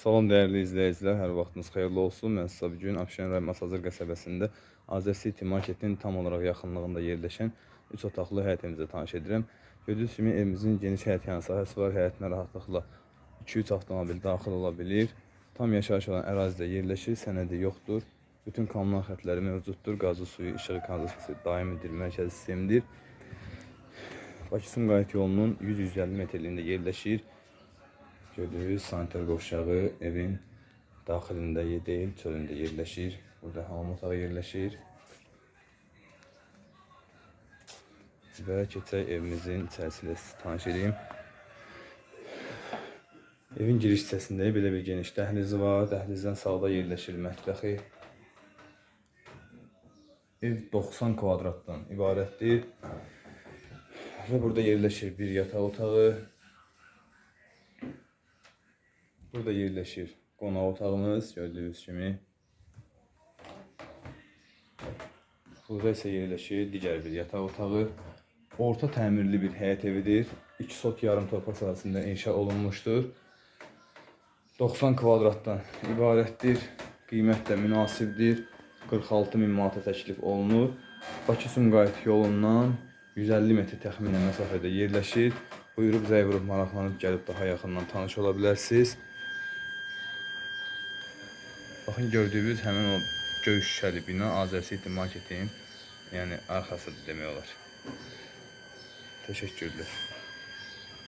Salam dəyərli izləyicilər, hər vaxtınız xeyirli olsun. Mən sizə bu gün Abşeron rayon Masazır qəsəbəsində City marketin tam olaraq yaxınlığında yerləşən 3 otaqlı həyətimizi tanış edirəm. Gördüyünüz kimi evimizin geniş həyət yanı sahəsi var. Həyətinə rahatlıqla 2-3 avtomobil daxil ola bilir. Tam yaşayış olan ərazidə yerləşir, sənədi yoxdur. Bütün kommunal xətləri mövcuddur. Qazı, suyu, işığı, kanalizasiya daimidir, mərkəzi sistemdir. Bakı-Sumqayıt yolunun 100-150 metrliyində yerləşir. Gördüyünüz sanitar qovşağı evin daxilində deyil, çölündə yerləşir. Burada hamam otağı yerləşir. Və keçək evimizin içərisilə sizi tanış edeyim. Evin giriş hissəsində belə bir geniş dəhlizi var. Dəhlizdən sağda yerləşir mətbəxi. Ev 90 kvadratdan ibarətdir. Və burada yerləşir bir yataq otağı. Burada yerləşir qonaq otağımız gördüyünüz kimi. Burada isə yerləşir digər bir yataq otağı. Orta təmirli bir həyət evidir. 2 sot yarım torpaq sahəsində inşa olunmuşdur. 90 kvadratdan ibarətdir. Qiymət də münasibdir. 46 min manata təklif olunur. Bakı-Sumqayıt yolundan 150 metr təxminən məsafədə yerləşir. Buyurub zəy vurub maraqlanıb gəlib daha yaxından tanış ola bilərsiniz. Baxın gördüyünüz həmin o göy şüşəli bina Azər City Marketin yəni arxasıdır demək olar. Təşəkkürlər.